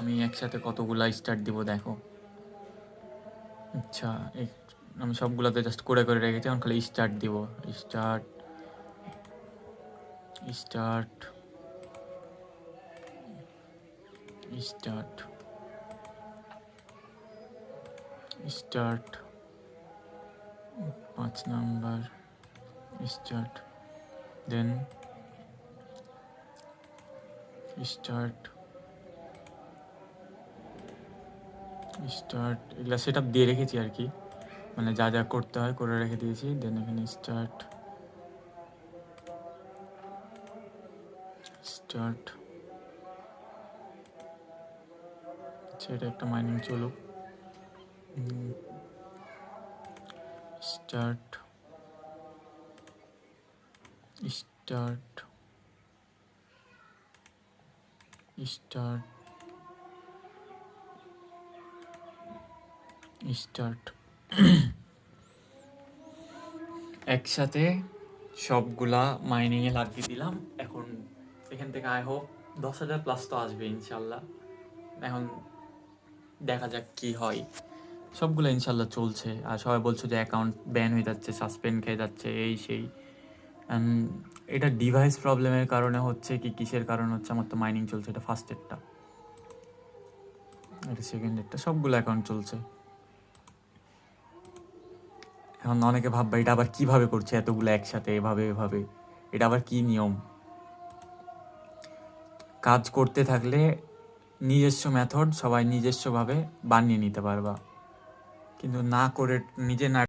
আমি একসাথে কতগুলা স্টার্ট দিব, দেখো। আচ্ছা আমি সবগুলোতে জাস্ট করে করে রেখেছি, এখন খালি স্টার্ট দিব। স্টার্ট স্টার্ট স্টার্ট স্টার্ট পাঁচ নাম্বার স্টার্ট দেন স্টার্ট স্টার্ট এগুলো সেট আপ দিয়ে রেখেছি আর কি। মানে যা যা করতে হয় করে রেখে দিয়েছি দেন এখানে স্টার্ট স্টার্ট সেটা একটা মাইনিং চলুক। স্টার্ট স্টার্ট স্টার্ট স্টার্ট একসাথে সবগুলা মাইনিংয়ে লাগিয়ে দিলাম। এখন এখান থেকে আই হোপ দশ হাজার প্লাস তো আসবে ইনশাল্লাহ। এখন দেখা যাক কি হয়। সবগুলো ইনশাল্লাহ চলছে। আর সবাই বলছো যে অ্যাকাউন্ট ব্যান হয়ে যাচ্ছে সাসপেন্ড খেয়ে যাচ্ছে, এই সেই। এটা ডিভাইস প্রবলেমের কারণে হচ্ছে কি, কিসের কারণে হচ্ছে? আমার তো মাইনিং চলছে এটা ফার্স্ট এডটা এটা সেকেন্ড এডটা সবগুলো অ্যাকাউন্ট চলছে। এখন অনেকে ভাববে, এটা আবার কীভাবে করছে এতগুলো একসাথে? এভাবে এভাবে। এটা আবার কি নিয়ম? কাজ করতে থাকলে নিজস্ব মেথড সবাই নিজস্বভাবে বানিয়ে নিতে পারবা। কিন্তু না করে, নিজে না